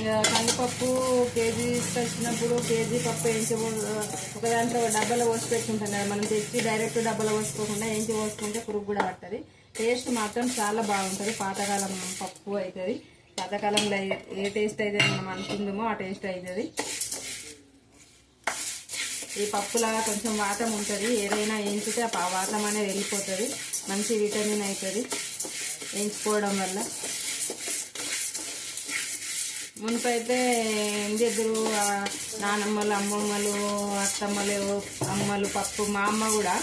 ఇక కందిపప్పు కేజీ తెచ్చినప్పుడు కేజీ పప్పు వేయించి ఒక దాంట్లో డబ్బాలో పోసి పెట్టుకుంటాం కదా. మనం తెచ్చి డైరెక్ట్ డబ్బాలో పోసుకోకుండా వేయించి పోసుకుంటే పురుగు కూడా పట్టది. టేస్ట్ మాత్రం చాలా బాగుంటుంది. పాతకాలం పప్పు అవుతుంది పాతకాలంలో ఏ- టేస్ట్ అయితే మనం అనుకుందామో ఆ టేస్ట్ అవుతుంది ఈ పప్పులా కొంచెం వాతం ఉంటుంది. ఏదైనా వేయించితే ఆ వాతం అనేది వెళ్ళిపోతుంది. మంచి విటమిన్ అవుతుంది వేయించుకోవడం వల్ల. మునిపైతే చేద్దరు? నానమ్మలు అమ్మమ్మలు అత్తమ్మలు అమ్మలు పప్పు మా అమ్మ కూడా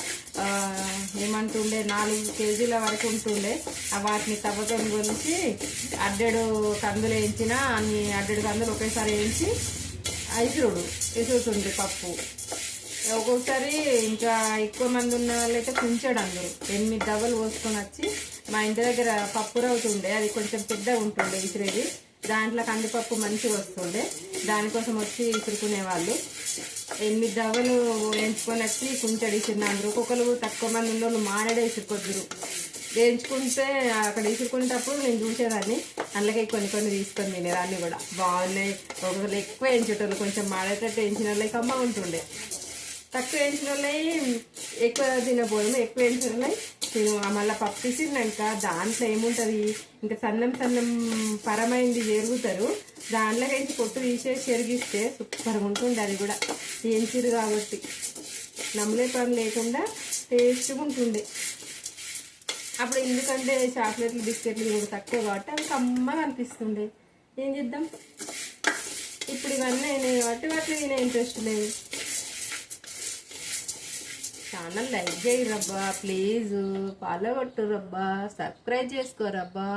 ఏమంటుండే నాలుగు కేజీల వరకు ఉంటుండే. వాటిని తవ్వతో కొలిచి అడ్డెడు కందులు వేయించిన అన్ని అడ్డెడు కందులు ఒకేసారి వేయించి ఐసురుడు ఇసురుతుంది పప్పు. ఒక్కొక్కసారి ఇంకా ఎక్కువ మంది ఉన్న వాళ్ళైతే కుంచాడు అందరూ ఎనిమిది డబ్బులు పోసుకొని వచ్చి మా ఇంటి దగ్గర పప్పు రవ్వుతుండే అది కొంచెం పెద్దగా ఉంటుండే ఇసురేది దాంట్లో కందిపప్పు మంచిగా వస్తుండే. దానికోసం వచ్చి ఇసురుకునే వాళ్ళు ఎనిమిది డబ్బలు వేయించుకొని వచ్చి కుంచెడు ఇసురిన ఒక్కొక్కరు తక్కువ మంది ఉన్న వాళ్ళు మానేడే ఇసురుకొద్దురు. వేయించుకుంటే అక్కడ ఇసురుకునేటప్పుడు నేను చూసేదాన్ని. అందులోకి కొన్ని కొన్ని తీసుకొని తినేదాన్ని కూడా. బాగున్నాయి. ఒకసారి ఎక్కువ వేయించేటోళ్ళు కొంచెం మాడేటట్టు వేయించిన వాళ్ళకి అమ్మ ఉంటుండే. తక్కువ వేసిన వాళ్ళవి ఎక్కువ తినబోదు ఎక్కువ వేసిన వాళ్ళవి తిను మళ్ళీ పప్పు తీసినాక దాంట్లో ఏముంటుంది? ఇంకా సన్నం సన్నం పరమైంది జరుగుతారు దాంట్లో వేసి పొట్టు తీసేసి చెరిగిస్తే సూపర్గా ఉంటుంది అది కూడా. వేయించిరు కాబట్టి. నమ్మలే పని లేకుండా టేస్ట్గా ఉంటుండే అప్పుడు ఎందుకంటే చాక్లెట్లు బిస్కెట్లు కూడా తక్కువ కాబట్టి అవి కమ్మగా అనిపిస్తుండే. ఏం చేద్దాం? ఇప్పుడు ఇవన్నీ అయినాయి కాబట్టి వాటికి తినే ఇంట్రెస్ట్ లేదు. ఛానల్ లైక్ చేయరబ్బా ప్లీజ్. ఫాలో కొట్టురబ్బా సబ్స్క్రైబ్ చేసుకోరబ్బా